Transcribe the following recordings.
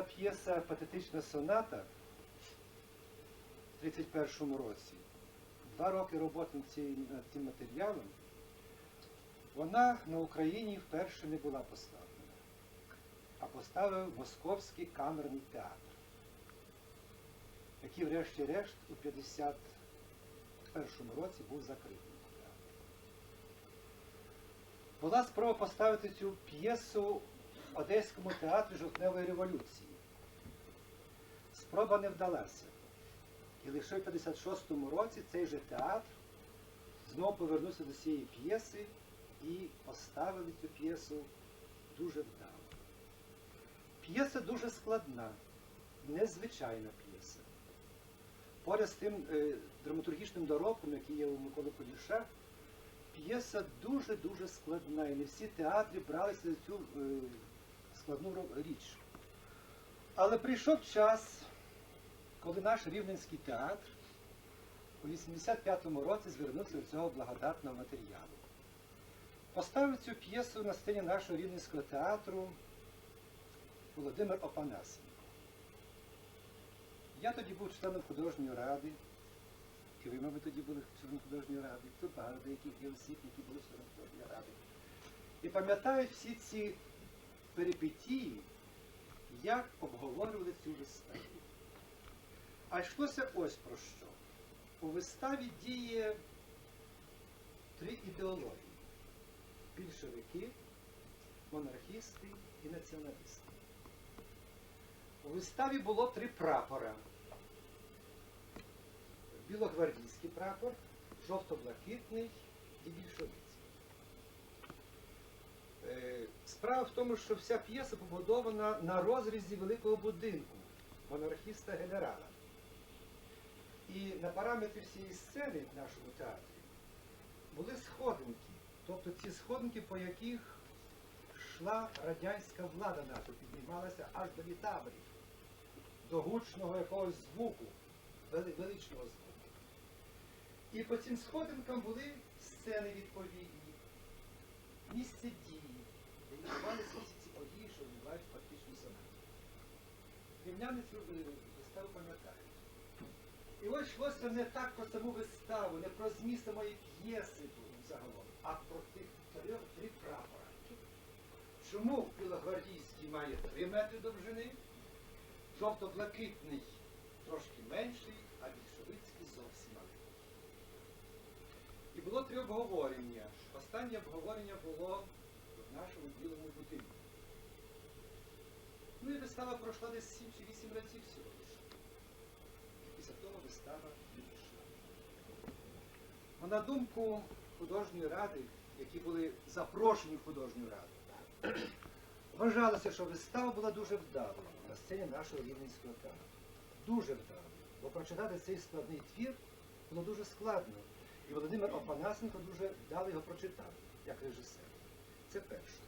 була п'єса Патетична соната в 31-му році. Два роки роботи над цим, матеріалом. Вона на Україні вперше не була поставлена, а поставив Московський камерний театр, який, врешті-решт, у 51-му році був закритий. Була спроба поставити цю п'єсу Одеському театрі жовтневої революції. Спроба не вдалася. І лише в 56-му році цей же театр знову повернувся до цієї п'єси і поставили цю п'єсу дуже вдало. П'єса дуже складна, незвичайна п'єса. Поряд з тим е, драматургічним доробком, який є у Миколи Поліша, п'єса дуже-дуже складна, і не всі театри бралися за цю е, складну річ. Але прийшов час, коли наш Рівненський театр у 85-му році звернувся до цього благодатного матеріалу. Поставив цю п'єсу на сцені нашого Рівненського театру Володимир Опанасенко. Я тоді був членом художньої ради, і ви, мабуть, тоді були членом художньої ради. Тут багато деяких є осіб, які були членом художньої ради. І пам'ятають всі ці перипетії, як обговорювали цю виставу. А йшлося ось про що. У виставі діє три ідеології: більшовики, монархісти і націоналісти. У виставі було три прапора. Білогвардійський прапор, жовто-блакитний і більшовицький. Е, Справа в тому, що вся п'єса побудована на розрізі великого будинку монархіста генерала. І на параметрі всієї сцени в нашому театрі були сходинки. Тобто ці сходинки, по яких йшла радянська влада наша, піднімалася аж до літабрів, до гучного якогось звуку, величного звуку. І по цим сходинкам були сцени відповідні, місце дії, де відбувалися всі ці події, що відбувають в фактичній сонаті. Рівняни виставу пам'ятають. І ось йшлося не так про саму виставу, не про зміст самої п'єси загалом, а про тих три, три прапора. Чому білогвардійський має 3 метри довжини, жовто-блакитний трошки менший, а більшовицький зовсім маленький. І було три обговорення. Останнє обговорення було нашому білому будинку. Ну і вистава пройшла десь 7 чи 8 разів всього лише. Після того вистава відійшла. А на думку художньої ради, які були запрошені в художню раду, вважалося, що вистава була дуже вдалою на сцені нашого рівненського театру. Дуже вдалою. Бо прочитати цей складний твір було дуже складно. І Володимир Опанасенко дуже вдало його прочитав, як режисер. Це перше.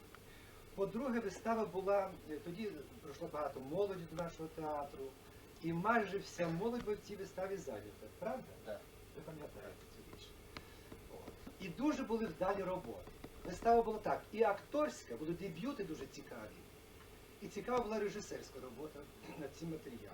По-друге, вистава була, е, тоді пройшло багато молоді до нашого театру, і майже вся молодь була в цій виставі зайнята. Правда? Так. Ви пам'ятаєте цю річ. І дуже були вдалі роботи. Вистава була так, і акторська, були дебюти дуже цікаві, і цікава була режисерська робота над цим матеріалом.